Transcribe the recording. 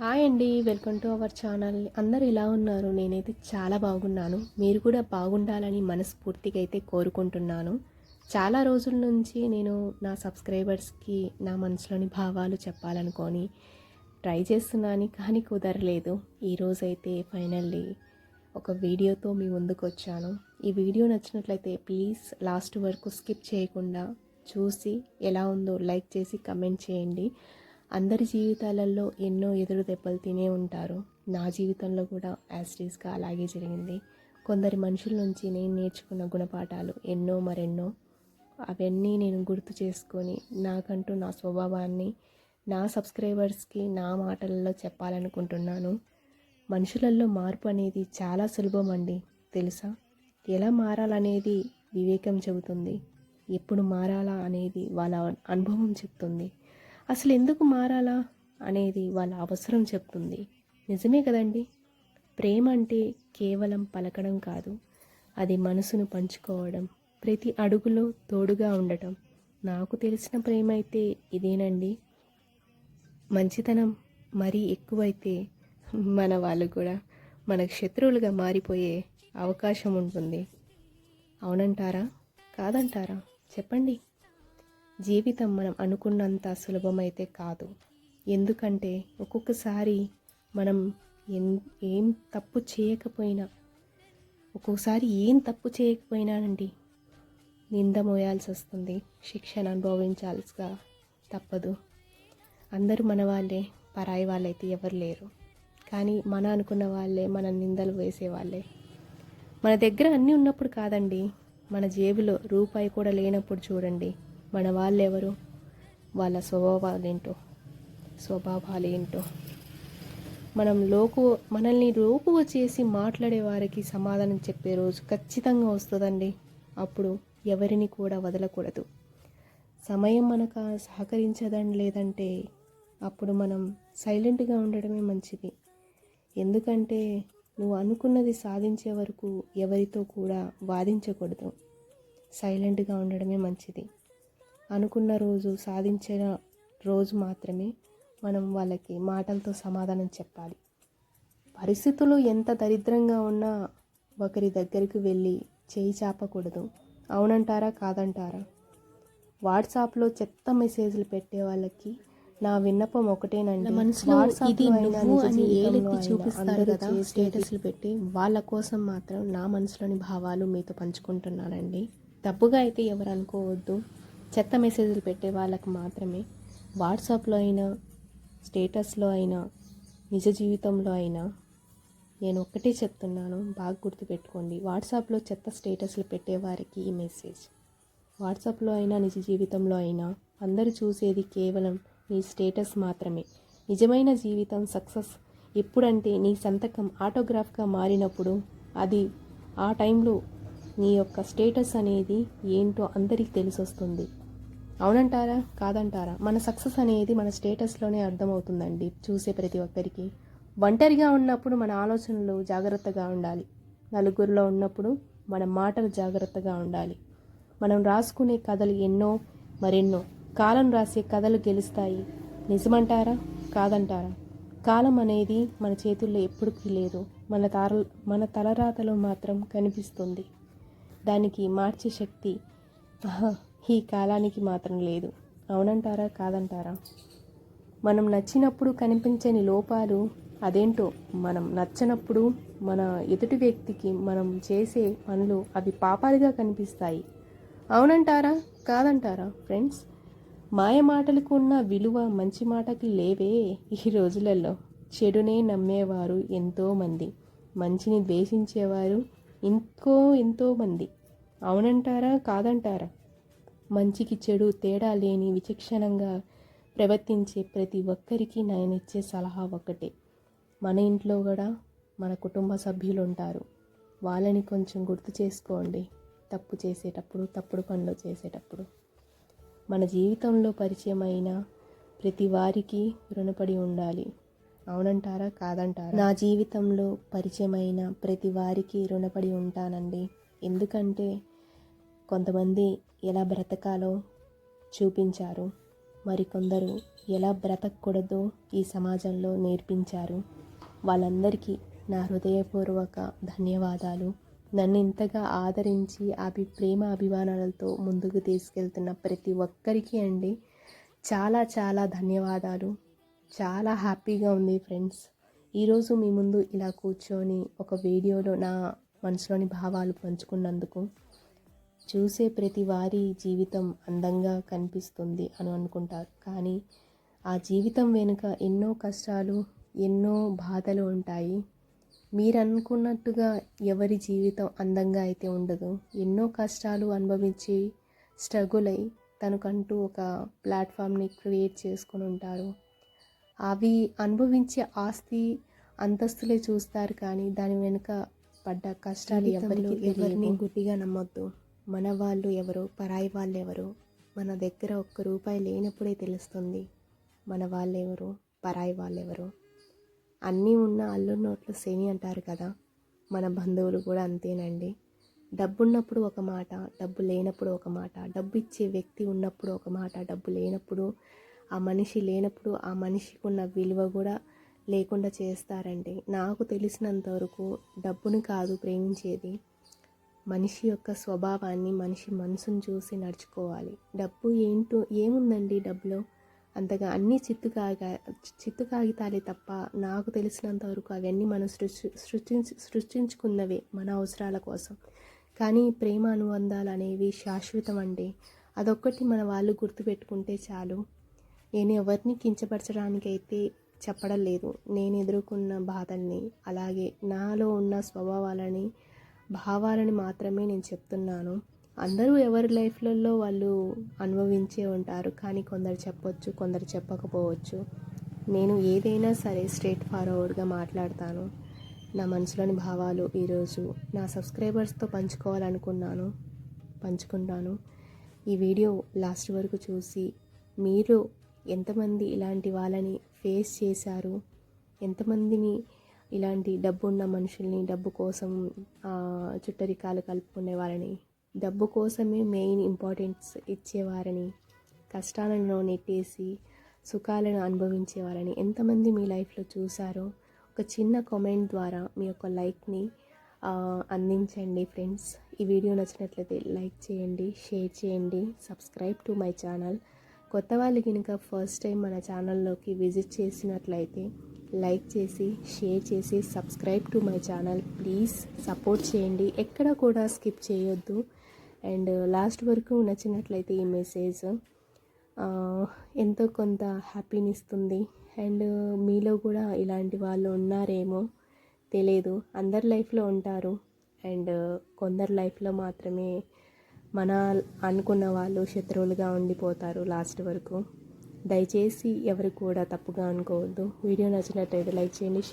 Hi అండి welcome to our channel. అందరు ఇలా ఉన్నారు? నేనైతే చాలా బాగున్నాను. మీరు కూడా బాగుండాలని మనస్ఫూర్తిగా అయితే కోరుకుంటున్నాను. చాలా రోజుల నుంచి నేను నా సబ్స్క్రైబర్స్కి నా మనసులోని భావాలు చెప్పాలనుకొని ట్రై చేస్తున్నాను కానీ కుదరలేదు. ఈరోజైతే ఫైనల్లీ ఒక వీడియోతో మీ ముందుకు వచ్చాను ఈ వీడియో నచ్చినట్లయితే ప్లీజ్ లాస్ట్ వరకు స్కిప్ చేయకుండా చూసి ఎలా ఉందో లైక్ చేసి కమెంట్ చేయండి. అందరి జీవితాలలో ఎన్నో ఎదురు దెబ్బలు తినే ఉంటారు. నా జీవితంలో కూడా యాస్టీస్గా అలాగే జరిగింది. కొందరి మనుషుల నుంచి నేను నేర్చుకున్న గుణపాఠాలు ఎన్నో మరెన్నో. అవన్నీ నేను గుర్తు చేసుకొని నాకంటూ నా స్వభావాన్ని నా సబ్స్క్రైబర్స్కి నా మాటలలో చెప్పాలనుకుంటున్నాను. మనుషులలో మార్పు అనేది చాలా సులభం అండి తెలుసా? ఎలా మారాలనేది వివేకం చెబుతుంది. ఎప్పుడు మారాలా అనేది వాళ్ళ అనుభవం చెప్తుంది. అసలు ఎందుకు మారాలా అనేది వాళ్ళ అవసరం చెప్తుంది. నిజమే కదండి. ప్రేమ అంటే కేవలం పలకడం కాదు. అది మనసును పంచుకోవడం ప్రతి అడుగులో తోడుగా ఉండటం. నాకు తెలిసిన ప్రేమ అయితే ఇదేనండి. మంచితనం మరీ ఎక్కువైతే మన వాళ్ళు కూడా మనకు శత్రువులుగా మారిపోయే అవకాశం ఉంటుంది. అవునంటారా? కాదంటారా? చెప్పండి. జీవితం మనం అనుకున్నంత సులభమైతే కాదు. ఎందుకంటే ఒక్కొక్కసారి మనం ఎన్ ఏం తప్పు చేయకపోయినా ఒక్కొక్కసారి ఏం తప్పు చేయకపోయినానండి? నింద మోయాల్సి వస్తుంది శిక్షణ అనుభవించాల్సిగా తప్పదు. అందరూ మన వాళ్ళే పరాయి వాళ్ళైతే ఎవరు లేరు. కానీ మన అనుకున్న వాళ్ళే మన నిందలు వేసేవాళ్ళే మన దగ్గర అన్నీ ఉన్నప్పుడు కాదండి. మన జేబులో రూపాయి కూడా లేనప్పుడు చూడండి. మన వాళ్ళు ఎవరు వాళ్ళ స్వభావాలు ఏంటో మనం లోకు మనల్ని లోకువ చేసి మాట్లాడే వారికి సమాధానం చెప్పే రోజు ఖచ్చితంగా వస్తుందండి. అప్పుడు ఎవరిని కూడా వదలకూడదు. సమయం మనకు సహకరించదని లేదంటే అప్పుడు మనం సైలెంట్గా ఉండడమే మంచిది. ఎందుకంటే నువ్వు అనుకున్నది సాధించే వరకు ఎవరితో కూడా వాదించకూడదు. సైలెంట్గా ఉండడమే మంచిది. అనుకున్న రోజు సాధించిన రోజు మాత్రమే మనం వాళ్ళకి మాటలతో సమాధానం చెప్పాలి. పరిస్థితులు ఎంత దరిద్రంగా ఉన్నా ఒకరి దగ్గరికి వెళ్ళి చేయి చాపకూడదు. అవునంటారా? కాదంటారా? వాట్సాప్లో చెత్త మెసేజ్లు పెట్టే వాళ్ళకి నా విన్నపం ఒకటేనండి. మనసులో ఇది నువ్వు అని ఏలెత్తి చూపిస్తారు కదా? స్టేటస్లు పెట్టి వాళ్ళ కోసం మాత్రం నా మనసులోని భావాలు మీతో పంచుకుంటున్నానండి. తప్పుగా అయితే ఎవరు అనుకోవద్దు. చెత్త మెసేజ్లు పెట్టే వాళ్ళకు మాత్రమే వాట్సాప్లో అయినా స్టేటస్లో అయినా నిజ జీవితంలో అయినా నేను ఒక్కటే చెప్తున్నాను బాగా గుర్తుపెట్టుకోండి. వాట్సాప్లో చెత్త స్టేటస్లు పెట్టేవారికి ఈ మెసేజ్. వాట్సాప్లో అయినా నిజ జీవితంలో అయినా అందరూ చూసేది కేవలం నీ స్టేటస్ మాత్రమే. నిజమైన జీవితం సక్సెస్ ఎప్పుడంటే నీ సంతకం ఆటోగ్రాఫ్గా మారినప్పుడు అది ఆ టైంలో నీ యొక్క స్టేటస్ అనేది ఏంటో అందరికీ తెలిసొస్తుంది. అవునంటారా? కాదంటారా? మన సక్సెస్ అనేది మన స్టేటస్లోనే అర్థమవుతుందండి చూసే ప్రతి ఒక్కరికి. ఒంటరిగా ఉన్నప్పుడు మన ఆలోచనలు జాగ్రత్తగా ఉండాలి. నలుగురిలో ఉన్నప్పుడు మన మాటలు జాగ్రత్తగా ఉండాలి. మనం రాసుకునే కథలు ఎన్నో మరెన్నో. కాలం రాసే కథలు గెలుస్తాయి. నిజమంటారా? కాదంటారా? కాలం అనేది మన చేతుల్లో ఎప్పటికీ లేదు. మన తార మన తలరాతలో మాత్రం కనిపిస్తుంది. దానికి మార్చే శక్తి ఈ కాలానికి మాత్రం లేదు. అవునంటారా? కాదంటారా? మనం నచ్చినప్పుడు కనిపించని లోపాలు అదేంటో? మనం నచ్చనప్పుడు మన ఎదుటి వ్యక్తికి మనం చేసే పనులు అవి పాపాలుగా కనిపిస్తాయి. అవునంటారా? కాదంటారా ఫ్రెండ్స్? మాయ మాటలకు ఉన్న విలువ మంచి మాటకి లేవే ఈ రోజులలో. చెడునే నమ్మేవారు ఎంతోమంది మంచిని ద్వేషించేవారు ఇంకో ఎంతోమంది అవునంటారా? కాదంటారా? మంచికి చెడు తేడా లేని విచక్షణంగా ప్రవర్తించే ప్రతి ఒక్కరికి నేను ఇచ్చే సలహా ఒక్కటే. మన ఇంట్లో కూడా మన కుటుంబ సభ్యులు ఉంటారు వాళ్ళని కొంచెం గుర్తు చేసుకోండి. తప్పు చేసేటప్పుడు తప్పుడు పనులు చేసేటప్పుడు. మన జీవితంలో పరిచయమైన ప్రతి వారికి రుణపడి ఉండాలి. అవునంటారా? కాదంటారా? నా జీవితంలో పరిచయమైన ప్రతి వారికి రుణపడి ఉంటానండి. ఎందుకంటే కొంతమంది ఎలా బ్రతకాలో చూపించారు. మరికొందరు ఎలా బ్రతకూడదో ఈ సమాజంలో నేర్పించారు. వాళ్ళందరికీ నా హృదయపూర్వక ధన్యవాదాలు. నన్ను ఇంతగా ఆదరించి అభి ప్రేమ అభిమానాలతో ముందుకు తీసుకెళ్తున్న ప్రతి ఒక్కరికి అండి చాలా చాలా ధన్యవాదాలు. చాలా హ్యాపీగా ఉంది ఫ్రెండ్స్. ఈరోజు మీ ముందు ఇలా కూర్చొని ఒక వీడియోలో నా మనసులోని భావాలు పంచుకున్నందుకు చూసే ప్రతి వారి జీవితం అందంగా కనిపిస్తుంది అని అనుకుంటారు. కానీ ఆ జీవితం వెనుక ఎన్నో కష్టాలు ఎన్నో బాధలు ఉంటాయి. మీరు అనుకున్నట్టుగా ఎవరి జీవితం అందంగా అయితే ఉండదు. ఎన్నో కష్టాలు అనుభవించి స్ట్రగుల్ అయి తనకంటూ ఒక ప్లాట్ఫామ్ని క్రియేట్ చేసుకుని ఉంటారు. అవి అనుభవించే ఆస్తి అంతస్తులే చూస్తారు కానీ దాని వెనుక పడ్డ కష్టాలు ఎవరికి ఎవరిని గుడ్డిగా నమ్మొద్దు. మన వాళ్ళు ఎవరు? పరాయి వాళ్ళు ఎవరు? మన దగ్గర ఒక్క రూపాయి లేనప్పుడే తెలుస్తుంది మన వాళ్ళు ఎవరు? పరాయి వాళ్ళు ఎవరు? అన్నీ ఉన్న అల్లు నోట్లు శని అంటారు కదా. మన బంధువులు కూడా అంతేనండి. డబ్బున్నప్పుడు ఒక మాట డబ్బు లేనప్పుడు ఒక మాట డబ్బు ఇచ్చే వ్యక్తి ఉన్నప్పుడు ఒక మాట డబ్బు లేనప్పుడు ఆ మనిషి లేనప్పుడు ఆ మనిషికి ఉన్న విలువ కూడా లేకుండా చేస్తారండి. నాకు తెలిసినంత వరకు డబ్బును కాదు ప్రేమించేది. మనిషి యొక్క స్వభావాన్ని మనిషి మనసును చూసి నడుచుకోవాలి. డబ్బు ఏంటో ఏముందండి డబ్బులో? అంతగా అన్నీ చిత్తు కాగా చిత్తు కాగితాలే తప్ప నాకు తెలిసినంత వరకు అవన్నీ మనం సృష్టి సృష్టించి సృష్టించుకున్నవే మన అవసరాల కోసం. కానీ ప్రేమ అనుబంధాలు అనేవి శాశ్వతం అండి అదొక్కటి మన వాళ్ళు గుర్తుపెట్టుకుంటే చాలు. నేను ఎవరిని కించపరచడానికి అయితే చెప్పడం లేదు. నేను ఎదుర్కొన్న బాధల్ని అలాగే నాలో ఉన్న స్వభావాలని భావాలని మాత్రమే నేను చెప్తున్నాను. అందరూ ఎవరి లైఫ్లలో వాళ్ళు అనుభవించే ఉంటారు. కానీ కొందరు చెప్పొచ్చు కొందరు చెప్పకపోవచ్చు. నేను ఏదైనా సరే స్ట్రేట్ ఫార్వర్డ్గా మాట్లాడతాను. నా మనసులోని భావాలు ఈరోజు నా సబ్స్క్రైబర్స్తో పంచుకోవాలనుకున్నాను పంచుకుంటాను. ఈ వీడియో లాస్ట్ వరకు చూసి మీరు ఎంతమంది ఇలాంటి వాళ్ళని ఫేస్ చేశారు? ఎంతమందిని ఇలాంటి డబ్బు ఉన్న మనుషుల్ని డబ్బు కోసం చుట్టరికాలు కలుపుకునే వారిని డబ్బు కోసమే మెయిన్ ఇంపార్టెన్స్ ఇచ్చేవారని కష్టాలను నెట్టేసి సుఖాలను అనుభవించేవారని ఎంతమంది మీ లైఫ్లో చూసారో ఒక చిన్న కామెంట్ ద్వారా మీ యొక్క లైక్ని అందించండి ఫ్రెండ్స్. ఈ వీడియో నచ్చినట్లయితే లైక్ చేయండి షేర్ చేయండి సబ్స్క్రైబ్ టు మై ఛానల్. కొత్త వాళ్ళు కనుక ఫస్ట్ టైం మన ఛానల్లోకి విజిట్ చేసినట్లయితే లైక్ చేసి షేర్ చేసి subscribe to my channel. Please support చేయండి. ఎక్కడ కూడా స్కిప్ చేయొద్దు. అండ్ లాస్ట్ వరకు నచ్చినట్లయితే ఈ మెసేజ్ ఎంతో కొంత హ్యాపీని ఇస్తుంది అండ్ మీలో కూడా ఇలాంటి వాళ్ళు ఉన్నారేమో తెలియదు అందరి లైఫ్లో ఉంటారు. అండ్ కొందరు లైఫ్లో మాత్రమే మన అనుకున్న వాళ్ళు శత్రువులుగా ఉండిపోతారు లాస్ట్ వరకు. దయచేసి ఎవరు కూడా తప్పుగా అనుకోవద్దు. వీడియో నచ్చినట్లయితే లైక్ చేయండి